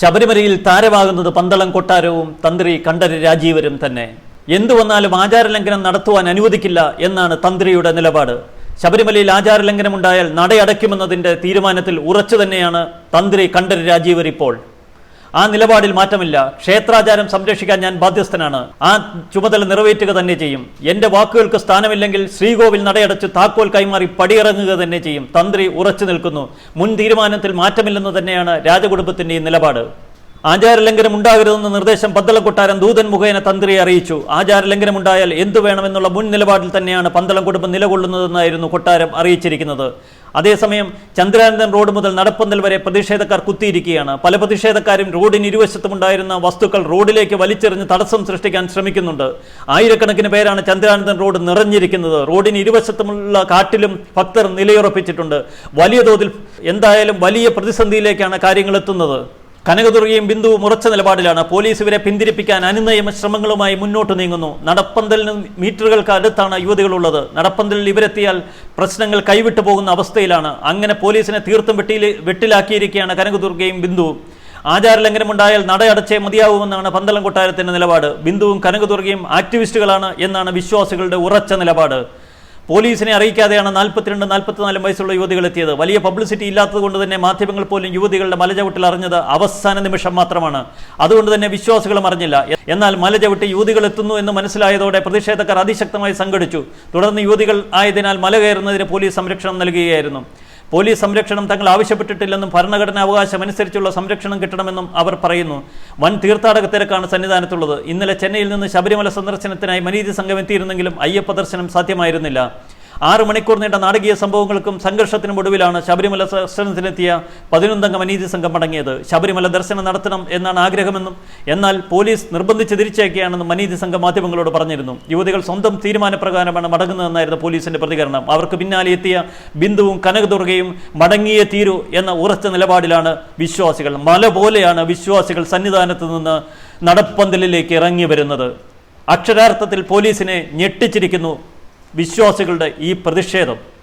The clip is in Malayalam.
ശബരിമലയിൽ താരമാകുന്നത് പന്തളം കൊട്ടാരവും തന്ത്രി കണ്ഠര് രാജീവരും തന്നെ. എന്തു വന്നാലും ആചാരലംഘനം നടത്തുവാൻ അനുവദിക്കില്ല എന്നാണ് തന്ത്രിയുടെ നിലപാട്. ശബരിമലയിൽ ആചാരലംഘനം ഉണ്ടായാൽ നടയടയ്ക്കുമെന്നതിന്റെ തീരുമാനത്തിൽ ഉറച്ചു തന്നെയാണ് തന്ത്രി കണ്ഠര് രാജീവർ ഇപ്പോൾ. ആ നിലപാടിൽ മാറ്റമില്ല. ക്ഷേത്രാചാരം സംരക്ഷിക്കാൻ ഞാൻ ബാധ്യസ്ഥനാണ്. ആ ചുമതല നിറവേറ്റുക തന്നെ ചെയ്യും. എന്റെ വാക്കുകൾക്ക് സ്ഥാനമില്ലെങ്കിൽ ശ്രീകോവിൽ നടയടച്ച് താക്കോൽ കൈമാറി പടിയിറങ്ങുക തന്നെ ചെയ്യും. തന്ത്രി ഉറച്ചു നിൽക്കുന്നു. മുൻ തീരുമാനത്തിൽ മാറ്റമില്ലെന്ന് തന്നെയാണ് രാജകുടുംബത്തിന്റെ നിലപാട്. ആചാരലംഘനം ഉണ്ടാകരുതെന്ന നിർദ്ദേശം പന്തളം കൊട്ടാരം ദൂതൻ മുഖേന തന്ത്രിയെ അറിയിച്ചു. ആചാരലംഘനം ഉണ്ടായാൽ എന്തു വേണമെന്നുള്ള മുൻ നിലപാടിൽ തന്നെയാണ് പന്തളം കുടുംബം നിലകൊള്ളുന്നതെന്നായിരുന്നു കൊട്ടാരം അറിയിച്ചിരിക്കുന്നത്. അതേസമയം ചന്ദ്രാനന്ദൻ റോഡ് മുതൽ നടപ്പന്തൽ വരെ പ്രതിഷേധക്കാർ കുത്തിയിരിക്കുകയാണ്. പല പ്രതിഷേധക്കാരും റോഡിന് ഇരുവശത്തുമുണ്ടായിരുന്ന വസ്തുക്കൾ റോഡിലേക്ക് വലിച്ചെറിഞ്ഞ് തടസ്സം സൃഷ്ടിക്കാൻ ശ്രമിക്കുന്നുണ്ട്. ആയിരക്കണക്കിന് പേരാണ് ചന്ദ്രാനന്ദൻ റോഡ് നിറഞ്ഞിരിക്കുന്നത്. റോഡിന് ഇരുവശത്തുമുള്ള കാട്ടിലും ഭക്തർ നിലയുറപ്പിച്ചിട്ടുണ്ട്. വലിയ തോതിൽ എന്തായാലും വലിയ പ്രതിസന്ധിയിലേക്കാണ് കാര്യങ്ങൾ എത്തുന്നത്. കനകദുർഗയും ബിന്ദു ഉറച്ച നിലപാടിലാണ് പോലീസ് ഇവരെ പിന്തിരിപ്പിക്കാൻ അനുനയമ ശ്രമങ്ങളുമായി മുന്നോട്ട് നീങ്ങുന്നു. നടപ്പന്തലിന് മീറ്ററുകൾക്ക് അടുത്താണ് യുവതികളുള്ളത്. നടപ്പന്തലിൽ ഇവരെത്തിയാൽ പ്രശ്നങ്ങൾ കൈവിട്ടു പോകുന്ന അവസ്ഥയിലാണ്. അങ്ങനെ പോലീസിനെ തീർത്തും വെട്ടിയിൽ വെട്ടിലാക്കിയിരിക്കുകയാണ് കനകദുർഗയും ബിന്ദുവും. ആചാരലംഘനമുണ്ടായാൽ നടയടച്ചേ മതിയാവുമെന്നാണ് പന്തളം കൊട്ടാരത്തിന്റെ നിലപാട്. ബിന്ദുവും കനകദുർഗയും ആക്ടിവിസ്റ്റുകളാണ് എന്നാണ് വിശ്വാസികളുടെ ഉറച്ച നിലപാട്. പോലീസിനെ അറിയിക്കാതെയാണ് നാൽപ്പത്തിരണ്ട് നാൽപ്പത്തിനാലും വയസ്സുള്ള യുവതികൾ എത്തിയത്. വലിയ പബ്ലിസിറ്റി ഇല്ലാത്തത് കൊണ്ട് തന്നെ മാധ്യമങ്ങൾ പോലും യുവതികളുടെ മലചവിട്ടിൽ അറിഞ്ഞത് അവസാന നിമിഷം മാത്രമാണ്. അതുകൊണ്ട് തന്നെ വിശ്വാസികളും അറിഞ്ഞില്ല. എന്നാൽ മലചവിട്ടി യുവതികൾ എത്തുന്നു എന്ന് മനസ്സിലായതോടെ പ്രതിഷേധക്കാർ അതിശക്തമായി സംഘടിച്ചു. തുടർന്ന് യുവതികൾ ആയതിനാൽ മല കയറുന്നതിന് പോലീസ് സംരക്ഷണം നൽകുകയായിരുന്നു. പോലീസ് സംരക്ഷണം തങ്ങൾ ആവശ്യപ്പെട്ടിട്ടില്ലെന്നും ഭരണഘടനാ അവകാശം അനുസരിച്ചുള്ള സംരക്ഷണം കിട്ടണമെന്നും അവർ പറയുന്നു. വൻ തീർത്ഥാടക തിരക്കാണ് സന്നിധാനത്തുള്ളത്. ഇന്നലെ ചെന്നൈയിൽ നിന്ന് ശബരിമല സന്ദർശനത്തിനായി മനീതി സംഘം എത്തിയിരുന്നെങ്കിലും അയ്യപ്പ ദർശനം സാധ്യമായിരുന്നില്ല. ആറ് മണിക്കൂർ നീണ്ട നാടകീയ സംഭവങ്ങൾക്കും സംഘർഷത്തിനും ഒടുവിലാണ് ശബരിമല ദർശനത്തിനെത്തിയ പതിനൊന്നംഗ അനീതി സംഘം മടങ്ങിയത്. ശബരിമല ദർശനം നടത്തണം എന്നാണ് ആഗ്രഹമെന്നും എന്നാൽ പോലീസ് നിർബന്ധിച്ച് തിരിച്ചയക്കുകയാണെന്നും അനീതി സംഘം മാധ്യമങ്ങളോട് പറഞ്ഞിരുന്നു. യുവതികൾ സ്വന്തം തീരുമാനപ്രകാരമാണ് മടങ്ങുന്നതെന്നായിരുന്നു പോലീസിന്റെ പ്രതികരണം. അവർക്ക് പിന്നാലെ എത്തിയ ബിന്ദുവും കനകദുർഗയും മടങ്ങിയേ തീരൂ എന്ന ഉറച്ച നിലപാടിലാണ് വിശ്വാസികൾ. മല പോലെയാണ് വിശ്വാസികൾ സന്നിധാനത്ത് നിന്ന് നടപ്പന്തലിലേക്ക് ഇറങ്ങി വരുന്നത്. അക്ഷരാർത്ഥത്തിൽ പോലീസിനെ ഞെട്ടിച്ചിരിക്കുന്നു വിശ്വാസികളുടെ ഈ പ്രതിഷേധം